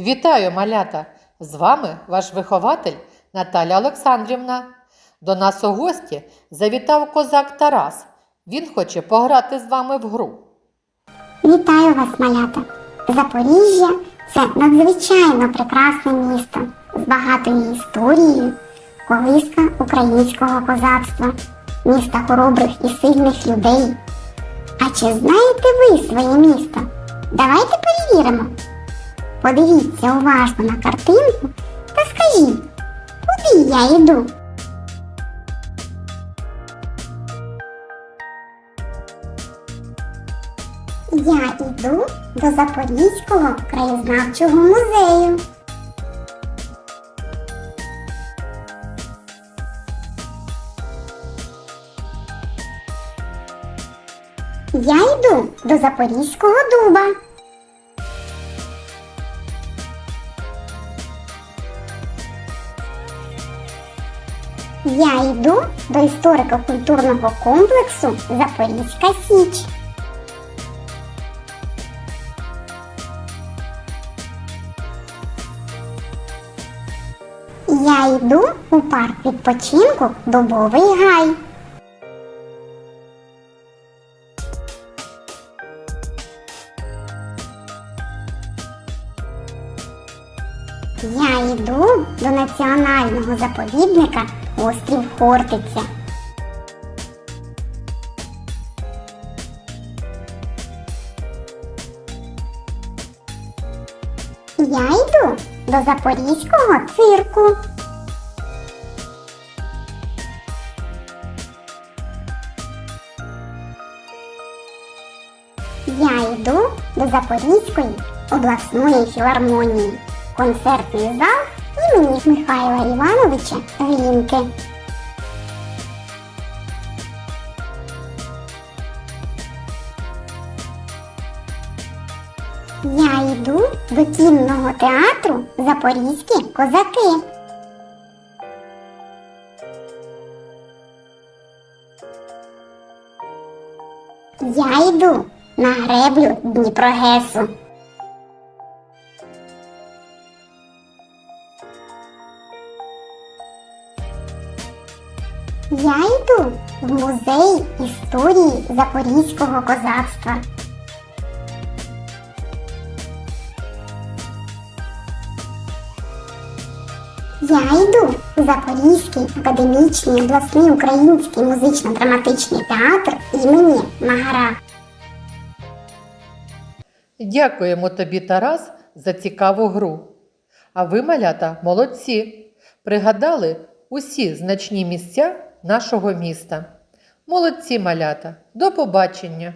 Вітаю, малята! З вами ваш вихователь Наталя Олександрівна. До нас у гості завітав козак Тарас. Він хоче пограти з вами в гру. Вітаю вас, малята! Запоріжжя це надзвичайно прекрасне місто з багатою історією, колиска українського козацтва, міста хоробрих і сильних людей. А чи знаєте ви своє місто? Давайте перевіримо. Подивіться уважно на картинку та скажіть, куди я йду? Я йду до Запорізького краєзнавчого музею. Я йду до Запорізького дуба. Я йду до історико-культурного комплексу Запорізька Січ. Я йду у парк відпочинку Дубовий гай. Я йду до національного заповідника Острів Хортиця. Я йду до Запорізького цирку. Я йду до Запорізької обласної філармонії. Концертний зал імені Михайла Івановича Глінки. Я йду до кінного театру Запорізькі козаки. Я йду на греблю Дніпрогесу. Я йду в музей історії Запорізького козацтва. Я йду в Запорізький академічний обласний український музично-драматичний театр імені Магара. Дякуємо тобі, Тарас, за цікаву гру. А ви, малята, молодці! Пригадали усі значні місця нашого міста. Молодці, малята! До побачення!